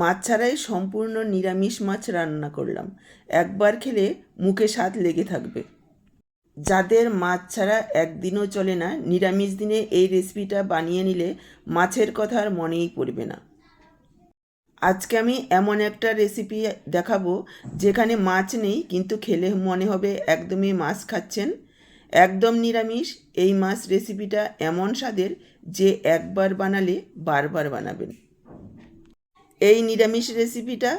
মাছ ছাড়াই সম্পূর্ণ নিরামিষ মাছ রান্না করলাম। একবার খেলে মুখে স্বাদ লেগে থাকবে। যাদের মাছ ছাড়া একদিনও চলে না, নিরামিষ দিনে এই রেসিপিটা বানিয়ে নিলে মাছের কথা আর মনেই পড়বে না। আজকে আমি এমন একটা রেসিপি দেখাবো যেখানে মাছ নেই, কিন্তু খেলে মনে হবে একদমই মাছ খাচ্ছেন। একদম নিরামিষ এই মাছ রেসিপিটা এমন স্বাদের যে একবার বানালে বারবার বানাবেন। এই নিরামিষ রেসিপিটা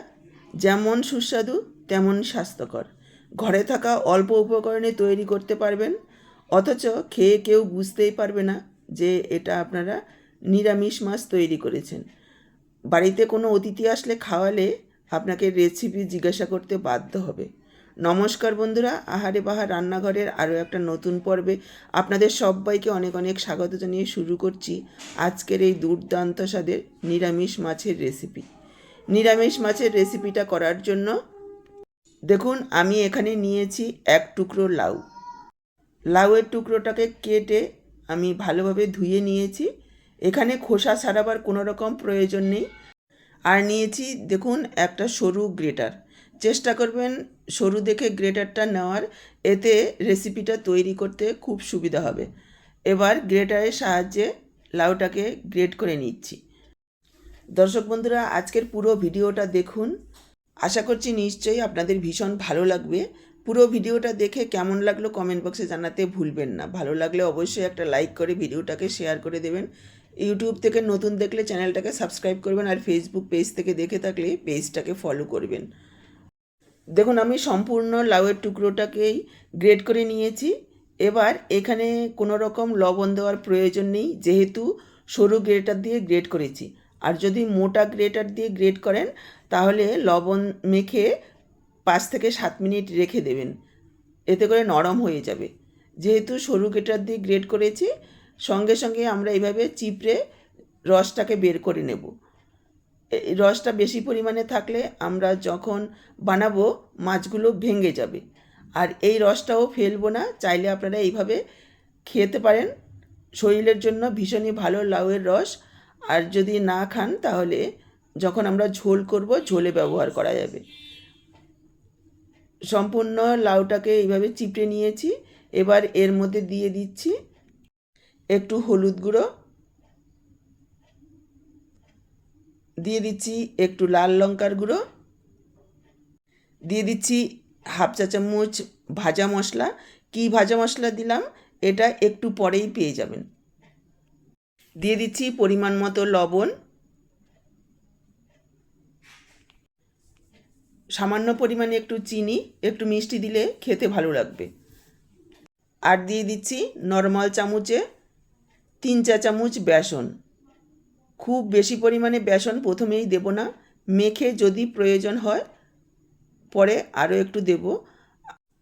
যেমন সুস্বাদু, তেমন স্বাস্থ্যকর। ঘরে থাকা অল্প উপকরণে তৈরি করতে পারবেন, অথচ খেয়ে কেউ বুঝতেই পারবে না যে এটা আপনারা নিরামিষ মাছ তৈরি করেছেন। বাড়িতে কোনো অতিথি আসলে খাওয়ালে আপনাকে রেসিপি জিজ্ঞাসা করতে বাধ্য হবে। নমস্কার বন্ধুরা, আহারে বাহার রান্নাঘরের আরও একটা নতুন পর্বে আপনাদের সবাইকে অনেক অনেক স্বাগত জানিয়ে শুরু করছি আজকের এই দুর্দান্ত স্বাদের নিরামিষ মাছের রেসিপি নিরামিষ মাছের রেসিপিটা করার জন্য দেখুন, আমি এখানে নিয়েছি এক টুকরো লাউ। লাউয়ের টুকরোটাকে কেটে আমি ভালোভাবে ধুয়ে নিয়েছি। এখানে খোসা ছাড়াবার কোনো রকম প্রয়োজন নেই। আর নিয়েছি, দেখুন, একটা সরু গ্রেটার। চেষ্টা করবেন সরু দেখে গ্রেটারটা নেওয়ার। এতে রেসিপিটা তৈরি করতে খুব সুবিধা হবে। এবার গ্রেটারের সাহায্যে লাউটাকে গ্রেট করে নিচ্ছি। দর্শক বন্ধুরা, আজকের পুরো ভিডিওটা দেখুন। আশা করছি নিশ্চয়ই আপনাদের ভীষণ ভালো লাগবে। পুরো ভিডিওটা দেখে কেমন লাগল কমেন্ট বক্সে জানাতে ভুলবেন না। ভালো লাগলে অবশ্যই একটা লাইক করে ভিডিওটাকে শেয়ার করে দেবেন। ইউটিউব থেকে নতুন দেখলে চ্যানেলটাকে সাবস্ক্রাইব করবেন আর ফেসবুক পেজ থেকে দেখে থাকলে পেজটাকে ফলো করবেন। দেখুন, আমি সম্পূর্ণ লাউয়ের টুকরোটাকেই গ্রেড করে নিয়েছি। এবার এখানে কোনো রকম লবণ দেওয়ার প্রয়োজন নেই, যেহেতু সরু গ্রেটার দিয়ে গ্রেড করেছি। আর যদি মোটা গ্রেটার দিয়ে গ্রেড করেন, তাহলে লবণ মেখে পাঁচ থেকে সাত মিনিট রেখে দেবেন। এতে করে নরম হয়ে যাবে। যেহেতু সরু গ্রেটার দিয়ে গ্রেড করেছি, সঙ্গে সঙ্গে আমরা এইভাবে চিপড়ে রসটাকে বের করে নেব। রসটা বেশি পরিমাণে থাকলে আমরা যখন বানাবো, মাছগুলো ভেঙে যাবে। আর এই রসটাও ফেলব না, চাইলে আপনারা এইভাবে খেতে পারেন। শরীরের জন্য ভীষণই ভালো লাউয়ের রস। আর যদি না খান, তাহলে যখন আমরা ঝোল করব, ঝোলে ব্যবহার করা যাবে। সম্পূর্ণ লাউটাকে এইভাবে চিপড়ে নিয়েছি। এবার এর মধ্যে দিয়ে দিচ্ছি একটু হলুদ গুঁড়ো। দিয়ে দিচ্ছি একটু লাল লঙ্কার গুঁড়ো। দিয়ে দিচ্ছি হাফ চা চামচ ভাজা মশলা। কী ভাজা মশলা দিলাম? এটা একটু পরেই পেয়ে যাবেন। দিয়ে দিচ্ছি পরিমাণ মতো লবণ। সামান্য পরিমাণে একটু চিনি, একটু মিষ্টি দিলে খেতে ভালো লাগবে। আর দিয়ে দিচ্ছি নর্মাল চামচে তিন চা চামচ বেসন। খুব বেশি পরিমাণে বেসন প্রথমেই দেব না। মেখে যদি প্রয়োজন হয়, পরে আরও একটু দেব।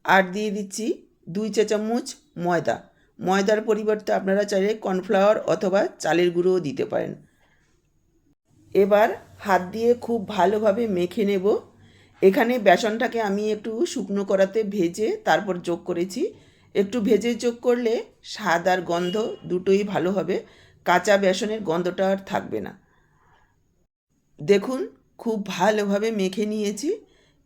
আর দিয়ে দিচ্ছি দুই চা চামচ ময়দা। ময়দার পরিবর্তে আপনারা চাইলে কর্নফ্লাওয়ার অথবা চালের গুঁড়োও দিতে পারেন। এবার হাত দিয়ে খুব ভালোভাবে মেখে নেব। এখানে বেসনটাকে আমি একটু শুকনো করাতে ভেজে তারপর যোগ করেছি। একটু ভেজে যোগ করলে স্বাদ আর গন্ধ দুটোই ভালো হবে। কাঁচা বেসনের গন্ধটা আর থাকবে না। দেখুন, খুব ভালোভাবে মেখে নিয়েছি।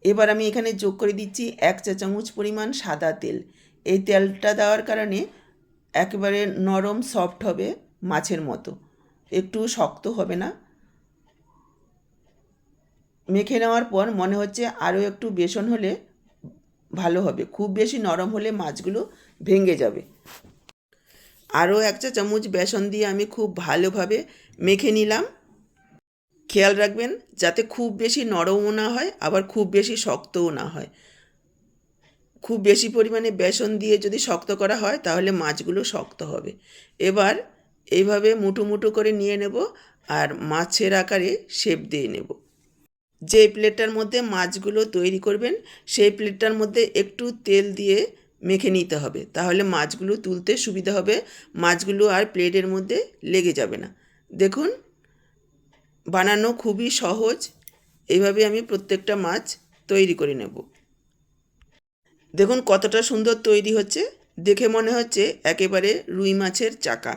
এবার আমি এখানে যোগ করে দিচ্ছি এক চা চামচ পরিমাণ সাদা তেল। এই তেলটা দেওয়ার কারণে একেবারে নরম সফট হবে মাছের মতো। একটু শক্ত হবে না। মেখে নেওয়ার পর মনে হচ্ছে আরও একটু বেসন হলে ভালো হবে। খুব বেশি নরম হলে মাছগুলো ভেঙে যাবে। আরও এক চা চামচ বেসন দিয়ে আমি খুব ভালোভাবে মেখে নিলাম। খেয়াল রাখবেন যাতে খুব বেশি নরমও না হয়, আবার খুব বেশি শক্তও না হয়। খুব বেশি পরিমাণে বেসন দিয়ে যদি শক্ত করা হয়, তাহলে মাছগুলো শক্ত হবে। এবার এইভাবে মুঠো মুঠো করে নিয়ে নেব আর মাছের আকারে শেপ দিয়ে নেব। যে প্লেটটার মধ্যে মাছগুলো তৈরি করবেন, সেই প্লেটটার মধ্যে একটু তেল দিয়ে মেখে নিতে হবে। তাহলে মাছগুলো তুলতে সুবিধা হবে। মাছগুলো আর প্লেটের মধ্যে লেগে যাবে না। দেখুন, বানানো খুবই সহজ। এইভাবে আমি প্রত্যেকটা মাছ তৈরি করে নেব। দেখুন কতটা সুন্দর তৈরি হচ্ছে। দেখে মনে হচ্ছে একেবারে রুই মাছের চাকা।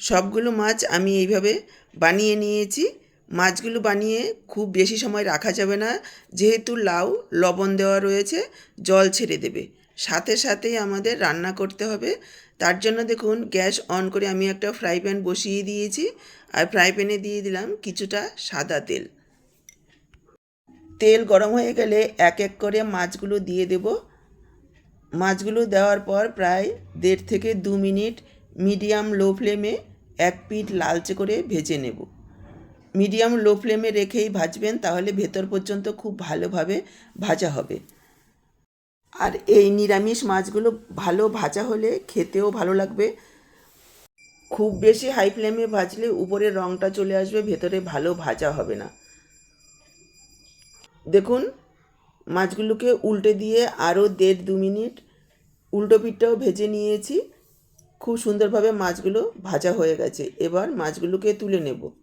সবগুলো মাছ আমি এইভাবে বানিয়ে নিয়েছি। মাছগুলো বানিয়ে খুব বেশি সময় রাখা যাবে না। যেহেতু লাউ, লবণ দেওয়া রয়েছে, জল ছেড়ে দেবে। সাথে সাথেই আমাদের রান্না করতে হবে। তার জন্য দেখুন, গ্যাস অন করে আমি একটা ফ্রাই প্যান বসিয়ে দিয়েছি। আর ফ্রাই প্যানে দিয়ে দিলাম কিছুটা সাদা তেল। তেল গরম হয়ে গেলে এক এক করে মাছগুলো দিয়ে দেব। মাছগুলো দেওয়ার পর প্রায় দেড় থেকে দু মিনিট মিডিয়াম লো ফ্লেমে এক পিঠ লালচে করে ভেজে নেব। মিডিয়াম লো ফ্লেমে রেখেই ভাজবেন, তাহলে ভেতর পর্যন্ত খুব ভালোভাবে ভাজা হবে। আর এই নিরামিষ মাছগুলো ভালো ভাজা হলে খেতেও ভালো লাগবে। খুব বেশি হাই ফ্লেমে ভাজলে উপরের রঙটা চলে আসবে, ভেতরে ভালো ভাজা হবে না। দেখুন, মাছগুলোকে উল্টে দিয়ে আরও দেড় দু মিনিট উল্টো পিঠটাও ভেজে নিয়েছি। খুব সুন্দরভাবে মাছগুলো ভাজা হয়ে গেছে। এবার মাছগুলোকে তুলে নেব।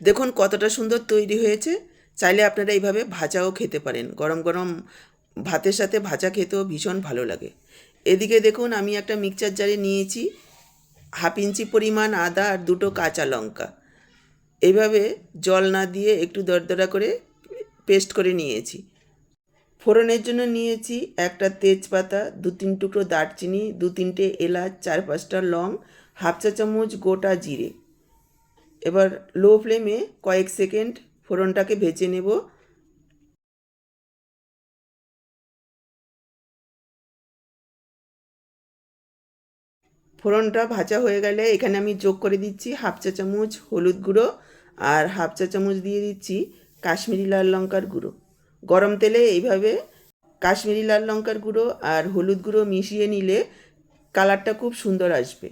দেখুন কতটা সুন্দর তৈরি হয়েছে। চাইলে আপনারা এইভাবে ভাজাও খেতে পারেন। গরম গরম ভাতের সাথে ভাজা খেতেও ভীষণ ভালো লাগে। এদিকে দেখুন আমি একটা মিক্সচার জারে নিয়েছি। হাফ ইঞ্চি পরিমাণ আদা আর দুটো কাঁচা লঙ্কা। এইভাবে জল না দিয়ে একটু দরদরা করে পেস্ট করে নিয়েছি। ফোড়নের জন্য নিয়েছি একটা তেজপাতা, দু তিন টুকরো দারচিনি, দু তিনটে এলাচ, চার পাঁচটা লং, হাফ চা চামচ গোটা জিরে। এবার লো ফ্লেমে কয়েক সেকেন্ড ফোড়নটাকে ভেজে নেব। ফোড়নটা ভাজা হয়ে গেলে এখানে আমি যোগ করে দিচ্ছি হাফ চা চামচ হলুদ গুঁড়ো আর হাফ চা চামচ দিয়ে দিচ্ছি কাশ্মীরি লাল লঙ্কার গুঁড়ো। গরম তেলে এইভাবে কাশ্মীরি লাল লঙ্কার গুঁড়ো আর হলুদ গুঁড়ো মিশিয়ে নিলে কালারটা খুব সুন্দর আসবে।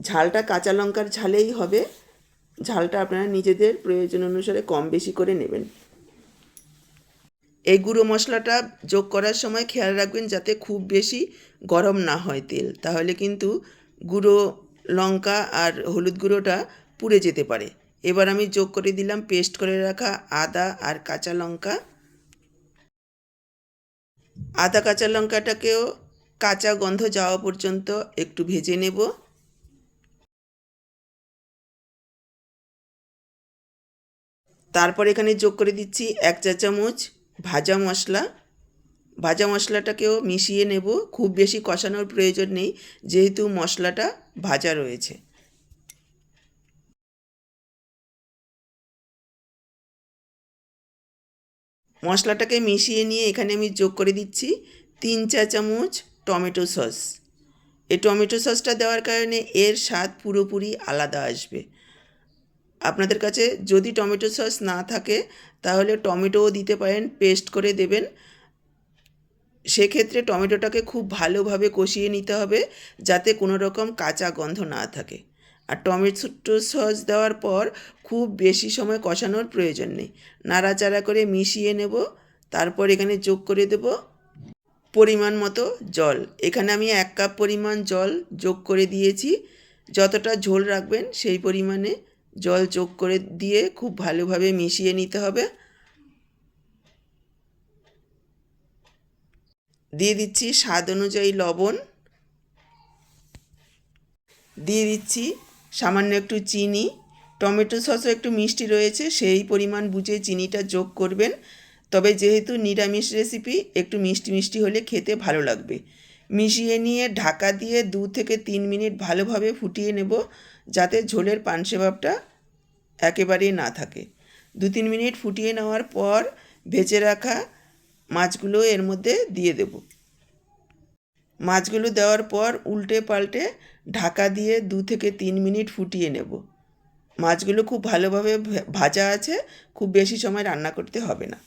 ঝালটা কাঁচা লঙ্কার ঝালেই হবে। ঝালটা আপনারা নিজেদের প্রয়োজন অনুসারে কম বেশি করে নেবেন। এই গুঁড়ো মশলাটা যোগ করার সময় খেয়াল রাখবেন যাতে খুব বেশি গরম না হয় তেল। তাহলে কিন্তু গুঁড়ো লঙ্কা আর হলুদ গুঁড়োটা পুড়ে যেতে পারে। এবার আমি যোগ করে দিলাম পেস্ট করে রাখা আদা আর কাঁচা লঙ্কা। আদা কাঁচা লঙ্কাটাকেও কাঁচা গন্ধ যাওয়া পর্যন্ত একটু ভেজে নেব। তারপর এখানে যোগ করে দিচ্ছি এক চা চামচ ভাজা মশলা। ভাজা মশলাটাকেও মিশিয়ে নেব, খুব বেশি কষানোর প্রয়োজন নেই, যেহেতু মশলাটা ভাজা রয়েছে। মশলাটাকে মিশিয়ে নিয়ে এখানে আমি যোগ করে দিচ্ছি তিন চা চামচ টমেটো সস। এই টমেটো সসটা দেওয়ার কারণে এর স্বাদ পুরোপুরি আলাদা আসবে। আপনাদের কাছে যদি টমেটো সস না থাকে, তাহলে টমেটোও দিতে পারেন, পেস্ট করে দেবেন। সেক্ষেত্রে টমেটোটাকে খুব ভালোভাবে কষিয়ে নিতে হবে, যাতে কোনো রকম কাঁচা গন্ধ না থাকে। আর টমেটো সস দেওয়ার পর খুব বেশি সময় কষানোর প্রয়োজন নেই। নাড়াচাড়া করে মিশিয়ে নেব, তারপর এখানে যোগ করে দেব পরিমাণ মতো জল। এখানে আমি এক কাপ পরিমাণ জল যোগ করে দিয়েছি। যতটা ঝোল রাখবেন সেই পরিমাণে জল যোগ করে দিয়ে খুব ভালোভাবে মিশিয়ে নিতে হবে। দিয়ে দিচ্ছি স্বাদ অনুযায়ী লবণ। দিয়ে দিচ্ছি সামান্য একটু চিনি। টমেটো সসও একটু মিষ্টি রয়েছে, সেই পরিমাণ বুঝে চিনিটা যোগ করবেন। তবে যেহেতু নিরামিষ রেসিপি একটু মিষ্টি মিষ্টি হলে খেতে ভালো লাগবে। মিশিয়ে নিয়ে ঢাকা দিয়ে দু থেকে তিন মিনিট ভালোভাবে ফুটিয়ে নেব যাতে ঝোলের পানসে ভাবটা একেবারেই না থাকে। দু তিন মিনিট ফুটিয়ে নেওয়ার পর ভেজে রাখা মাছগুলো এর মধ্যে দিয়ে দেব। মাছগুলো দেওয়ার পর উল্টে পাল্টে ঢাকা দিয়ে দু থেকে তিন মিনিট ফুটিয়ে নেব। মাছগুলো খুব ভালোভাবে ভাজা আছে, খুব বেশি সময় রান্না করতে হবে না।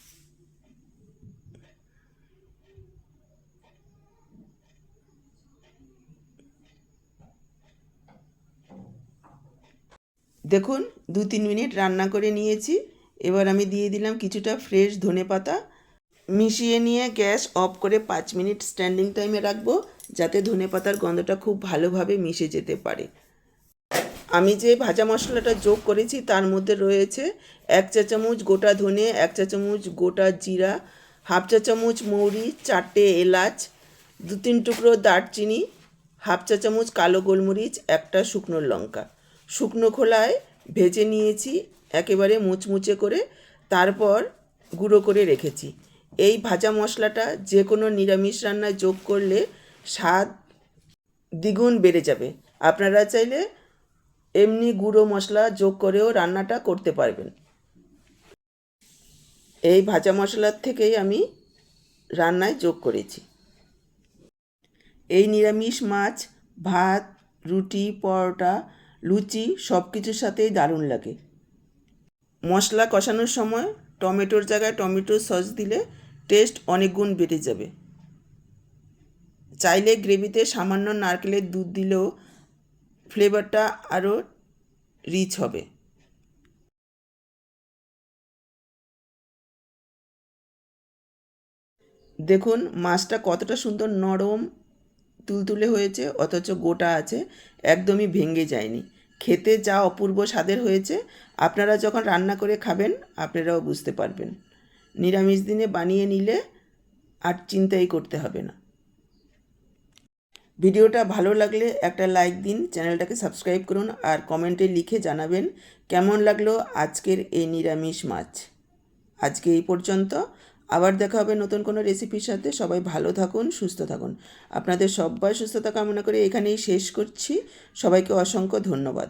দেখুন, দু তিন মিনিট রান্না করে নিয়েছি। এবার আমি দিয়ে দিলাম কিছুটা ফ্রেশ ধনে পাতা। মিশিয়ে নিয়ে গ্যাস অফ করে পাঁচ মিনিট স্ট্যান্ডিং টাইমে রাখব, যাতে ধনে পাতার গন্ধটা খুব ভালোভাবে মিশে যেতে পারে। আমি যে ভাজা মশলাটা যোগ করেছি, তার মধ্যে রয়েছে এক চা চামচ গোটা ধনে, এক চা চামচ গোটা জিরা, হাফ চা চামচ মৌরি, চারটে এলাচ, দু তিন টুকরো দারচিনি, হাফ চা চামচ কালো গোলমরিচ, একটা শুকনো লঙ্কা। শুকনো খোলায় ভেজে নিয়েছি, একেবারে মুচমুচে করে, তারপর গুঁড়ো করে রেখেছি। এই ভাজা মশলাটা যে কোনো নিরামিষ রান্নায় যোগ করলে স্বাদ দ্বিগুণ বেড়ে যাবে। আপনারা চাইলে এমনি গুঁড়ো মশলা যোগ করেও রান্নাটা করতে পারবেন। এই ভাজা মশলার থেকেই আমি রান্নায় যোগ করেছি। এই নিরামিষ মাছ, ভাত, রুটি, পরোটা লুচি সব কিছুর সাথেই দারুণ লাগে। মশলা কষানোর সময় টমেটোর জায়গায় টমেটোর সস দিলে টেস্ট অনেক গুণ বেড়ে যাবে। চাইলে গ্রেভিতে সামান্য নারকেলের দুধ দিলেও ফ্লেভারটা আরও রিচ হবে। দেখুন, মাছটা কতটা সুন্দর নরম, তুলতুলে হয়েছে, অথচ গোটা আছে, একদমই ভেঙে যায়নি। খেতে যা অপূর্ব স্বাদের হয়েছে, আপনারা যখন রান্না করে খাবেন, আপনারাও বুঝতে পারবেন। নিরামিষ দিনে বানিয়ে নিলে আর চিন্তাই করতে হবে না। ভিডিওটা ভালো লাগলে একটা লাইক দিন, চ্যানেলটাকে সাবস্ক্রাইব করুন আর কমেন্টে লিখে জানাবেন কেমন লাগল আজকের এই নিরামিষ মাছ। আজকে এই পর্যন্ত। আবার দেখা হবে নতুন কোনো রেসিপির সাথে। সবাই ভালো থাকুন, সুস্থ থাকুন। আপনাদের সবাই সুস্থতা কামনা করে এখানেই শেষ করছি। সবাইকে অসংখ্য ধন্যবাদ।